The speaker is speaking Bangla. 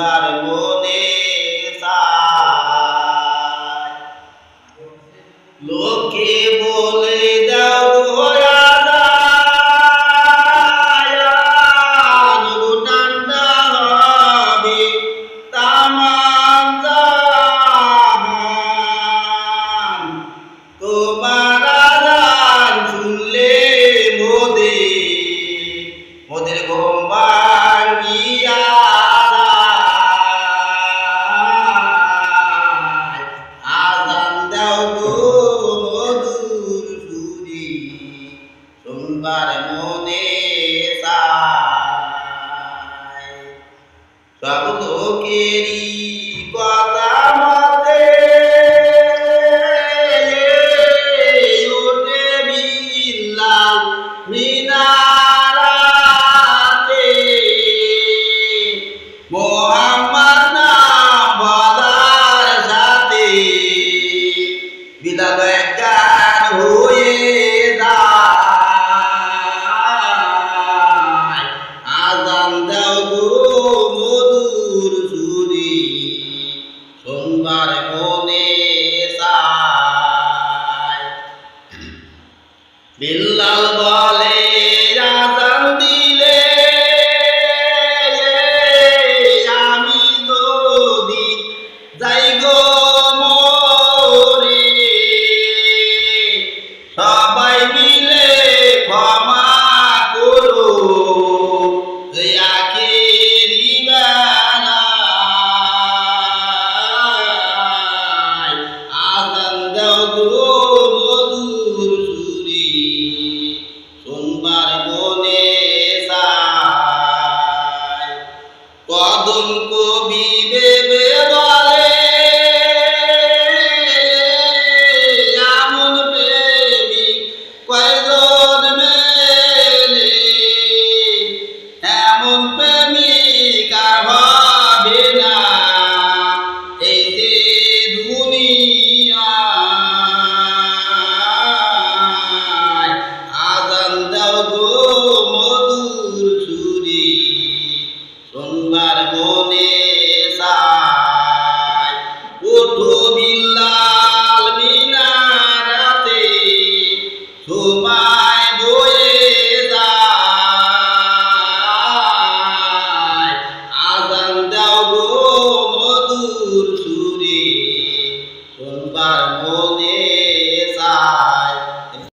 বারে Babu Keri. যদি সোমবার মনে বিল্লাল বলে তোমার মনে যায়। কদম কবি বেবে